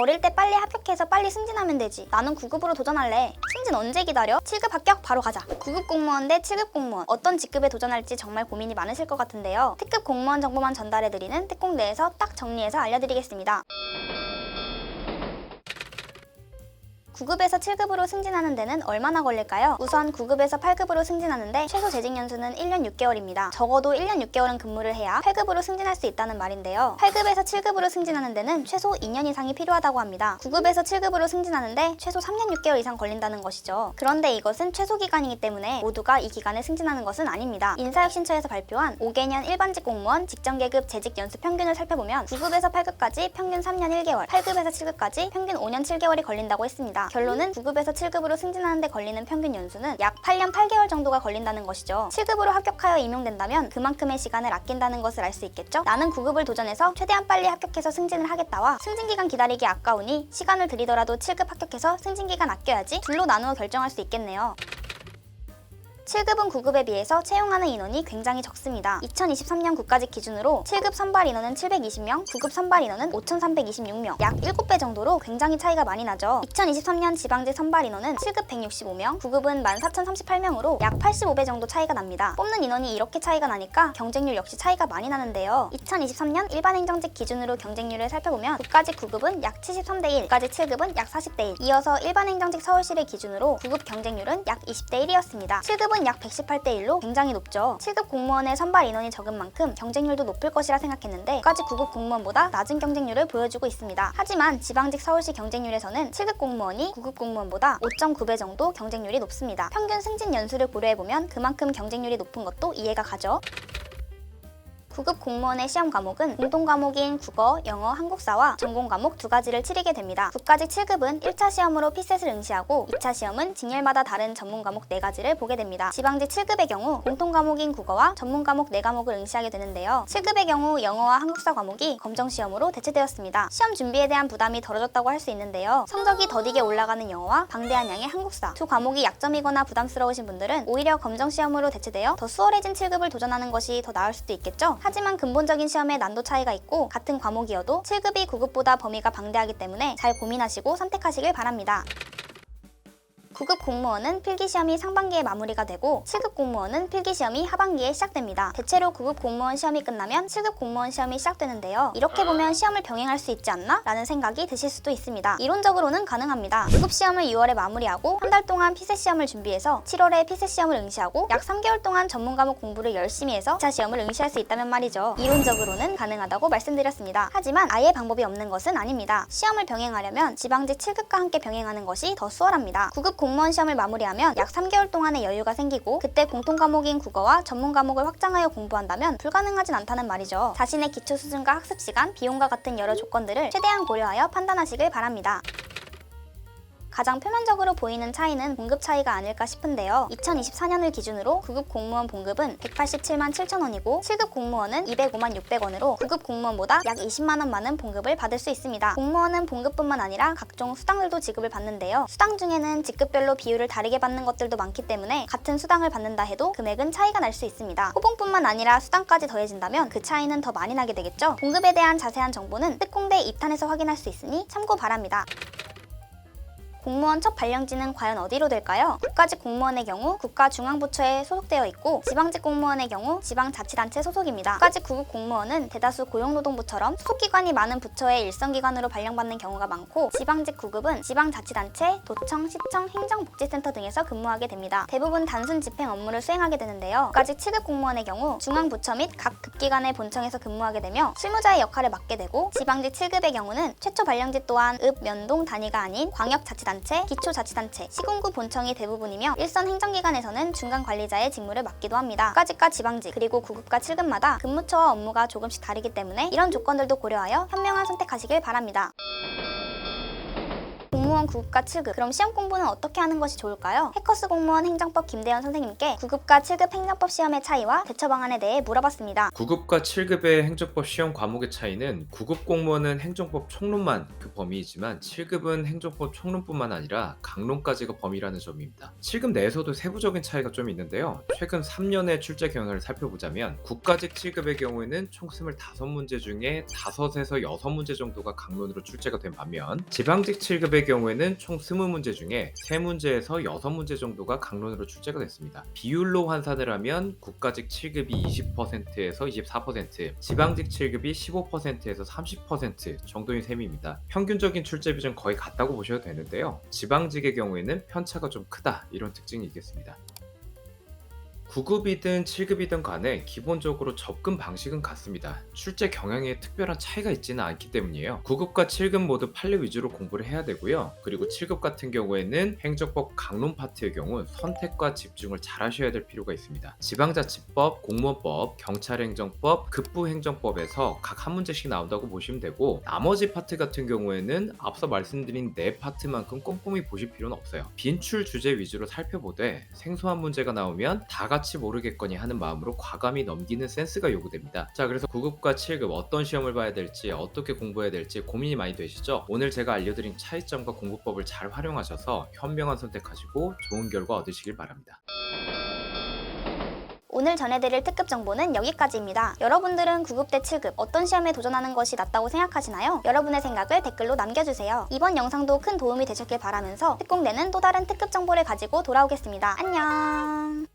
어릴 때 빨리 합격해서 빨리 승진하면 되지. 나는 9급으로 도전할래. 승진 언제 기다려? 7급 합격 바로 가자. 9급 공무원 대 7급 공무원. 어떤 직급에 도전할지 정말 고민이 많으실 것 같은데요. 특급 공무원 정보만 전달해드리는 특공대에서 딱 정리해서 알려드리겠습니다. 9급에서 7급으로 승진하는 데는 얼마나 걸릴까요? 우선 9급에서 8급으로 승진하는데 최소 재직 연수는 1년 6개월입니다. 적어도 1년 6개월은 근무를 해야 8급으로 승진할 수 있다는 말인데요. 8급에서 7급으로 승진하는 데는 최소 2년 이상이 필요하다고 합니다. 9급에서 7급으로 승진하는데 최소 3년 6개월 이상 걸린다는 것이죠. 그런데 이것은 최소 기간이기 때문에 모두가 이 기간에 승진하는 것은 아닙니다. 인사혁신처에서 발표한 5개년 일반직 공무원 직전계급 재직 연수 평균을 살펴보면 9급에서 8급까지 평균 3년 1개월, 8급에서 7급까지 평균 5년 7개월이 걸린다고 했습니다. 결론은 9급에서 7급으로 승진하는 데 걸리는 평균 연수는 약 8년 8개월 정도가 걸린다는 것이죠. 7급으로 합격하여 임용된다면 그만큼의 시간을 아낀다는 것을 알 수 있겠죠? 나는 9급을 도전해서 최대한 빨리 합격해서 승진을 하겠다와 승진 기간 기다리기 아까우니 시간을 들이더라도 7급 합격해서 승진 기간 아껴야지 둘로 나누어 결정할 수 있겠네요. 7급은 9급에 비해서 채용하는 인원이 굉장히 적습니다. 2023년 국가직 기준으로 7급 선발 인원은 720명, 9급 선발 인원은 5,326명, 약 7배 정도로 굉장히 차이가 많이 나죠. 2023년 지방직 선발 인원은 7급 165명, 9급은 14,038명으로 약 85배 정도 차이가 납니다. 뽑는 인원이 이렇게 차이가 나니까 경쟁률 역시 차이가 많이 나는데요. 2023년 일반 행정직 기준으로 경쟁률을 살펴보면 국가직 9급은 약 73대 1, 국가직 7급은 약 40대 1, 이어서 일반 행정직 서울시를 기준으로 9급 경쟁률은 약 20대 1이었습니다. 7급은 약 118대 1로 굉장히 높죠. 7급 공무원의 선발 인원이 적은 만큼 경쟁률도 높을 것이라 생각했는데 까지 9급 공무원보다 낮은 경쟁률을 보여주고 있습니다. 하지만 지방직 서울시 경쟁률에서는 7급 공무원이 9급 공무원보다 5.9배 정도 경쟁률이 높습니다. 평균 승진 연수를 고려해보면 그만큼 경쟁률이 높은 것도 이해가 가죠. 9급 공무원의 시험 과목은 공통 과목인 국어, 영어, 한국사와 전공 과목 두 가지를 치르게 됩니다. 국가직 7급은 1차 시험으로 피셋을 응시하고 2차 시험은 직렬마다 다른 전문 과목 4가지를 보게 됩니다. 지방직 7급의 경우 공통 과목인 국어와 전문 과목 4과목을 응시하게 되는데요. 7급의 경우 영어와 한국사 과목이 검정 시험으로 대체되었습니다. 시험 준비에 대한 부담이 덜어졌다고 할 수 있는데요. 성적이 더디게 올라가는 영어와 방대한 양의 한국사 두 과목이 약점이거나 부담스러우신 분들은 오히려 검정 시험으로 대체되어 더 수월해진 7급을 도전하는 것이 더 나을 수도 있겠죠. 하지만 근본적인 시험에 난도 차이가 있고 같은 과목이어도 7급이 9급보다 범위가 방대하기 때문에 잘 고민하시고 선택하시길 바랍니다. 9급 공무원은 필기시험이 상반기에 마무리가 되고 7급 공무원은 필기시험이 하반기에 시작됩니다. 대체로 9급 공무원 시험이 끝나면 7급 공무원 시험이 시작되는데요. 이렇게 보면 시험을 병행할 수 있지 않나? 라는 생각이 드실 수도 있습니다. 이론적으로는 가능합니다. 9급 시험을 2월에 마무리하고 한 달 동안 피셋 시험을 준비해서 7월에 피셋 시험을 응시하고 약 3개월 동안 전문 과목 공부를 열심히 해서 2차 시험을 응시할 수 있다면 말이죠. 이론적으로는 가능하다고 말씀드렸습니다. 하지만 아예 방법이 없는 것은 아닙니다. 시험을 병행하려면 지방직 7급과 함께 병행하는 것이 더 수월합니다. 9급 공무원 시험을 마무리하면 약 3개월 동안의 여유가 생기고 그때 공통 과목인 국어와 전문 과목을 확장하여 공부한다면 불가능하진 않다는 말이죠. 자신의 기초 수준과 학습 시간, 비용과 같은 여러 조건들을 최대한 고려하여 판단하시길 바랍니다. 가장 표면적으로 보이는 차이는 봉급 차이가 아닐까 싶은데요. 2024년을 기준으로 9급 공무원 봉급은 187만 7천 원이고 7급 공무원은 205만 600원으로 9급 공무원보다 약 20만 원 많은 봉급을 받을 수 있습니다. 공무원은 봉급뿐만 아니라 각종 수당들도 지급을 받는데요. 수당 중에는 직급별로 비율을 다르게 받는 것들도 많기 때문에 같은 수당을 받는다 해도 금액은 차이가 날 수 있습니다. 호봉뿐만 아니라 수당까지 더해진다면 그 차이는 더 많이 나게 되겠죠. 봉급에 대한 자세한 정보는 특공대 입탄에서 확인할 수 있으니 참고 바랍니다. 공무원 첫 발령지는 과연 어디로 될까요? 국가직 공무원의 경우 국가중앙부처에 소속되어 있고 지방직 공무원의 경우 지방자치단체 소속입니다. 국가직 9급 공무원은 대다수 고용노동부처럼 소속기관이 많은 부처의 일선기관으로 발령받는 경우가 많고 지방직 9급은 지방자치단체, 도청, 시청, 행정복지센터 등에서 근무하게 됩니다. 대부분 단순 집행 업무를 수행하게 되는데요. 국가직 7급 공무원의 경우 중앙부처 및 각 급기관의 본청에서 근무하게 되며 실무자의 역할을 맡게 되고 지방직 7급의 경우는 최초 발령지 또한 읍, 면동 단위가 아닌 광역자치단체 자치단체, 기초자치단체, 시군구 본청이 대부분이며 일선 행정기관에서는 중간관리자의 직무를 맡기도 합니다. 국가직과 지방직, 그리고 9급과 7급마다 근무처와 업무가 조금씩 다르기 때문에 이런 조건들도 고려하여 현명한 선택하시길 바랍니다. 공무원 공무원 9급과 7급. 그럼 시험 공부는 어떻게 하는 것이 좋을까요? 해커스 공무원 행정법 김대현 선생님께 9급과 7급 행정법 시험의 차이와 대처 방안에 대해 물어봤습니다. 9급과 7급의 행정법 시험 과목의 차이는 9급 공무원은 행정법 총론만 그 범위이지만 7급은 행정법 총론뿐만 아니라 강론까지가 범위라는 점입니다. 7급 내에서도 세부적인 차이가 좀 있는데요. 최근 3년의 출제 경향을 살펴보자면 국가직 7급의 경우에는 총 25문제 중에 5에서 6문제 정도가 강론으로 출제가 된 반면 지방직 7급의 경우 에는 총 20문제 중에 3문제에서 6문제 정도가 강론으로 출제가 됐습니다. 비율로 환산을 하면 국가직 7급이 20%에서 24%, 지방직 7급이 15%에서 30% 정도인 셈입니다. 평균적인 출제 비중 거의 같다고 보셔도 되는데요. 지방직의 경우에는 편차가 좀 크다 이런 특징이 있겠습니다. 9급이든 7급이든 간에 기본적으로 접근 방식은 같습니다. 출제 경향에 특별한 차이가 있지는 않기 때문이에요. 9급과 7급 모두 판례 위주로 공부를 해야 되고요. 그리고 7급 같은 경우에는 행정법 강론 파트의 경우 선택과 집중을 잘 하셔야 될 필요가 있습니다. 지방자치법, 공무원법, 경찰행정법, 급부행정법에서 각 한 문제씩 나온다고 보시면 되고 나머지 파트 같은 경우에는 앞서 말씀드린 네 파트만큼 꼼꼼히 보실 필요는 없어요. 빈출 주제 위주로 살펴보되 생소한 문제가 나오면 다 같이 모르겠거니 하는 마음으로 과감히 넘기는 센스가 요구됩니다. 자, 그래서 9급과 7급 어떤 시험을 봐야 될지 어떻게 공부해야 될지 고민이 많이 되시죠? 오늘 제가 알려드린 차이점과 공부법을 잘 활용하셔서 현명한 선택하시고 좋은 결과 얻으시길 바랍니다. 오늘 전해드릴 특급 정보는 여기까지입니다. 여러분들은 9급 대 7급 어떤 시험에 도전하는 것이 낫다고 생각하시나요? 여러분의 생각을 댓글로 남겨주세요. 이번 영상도 큰 도움이 되셨길 바라면서 특공대는 또 다른 특급 정보를 가지고 돌아오겠습니다. 안녕!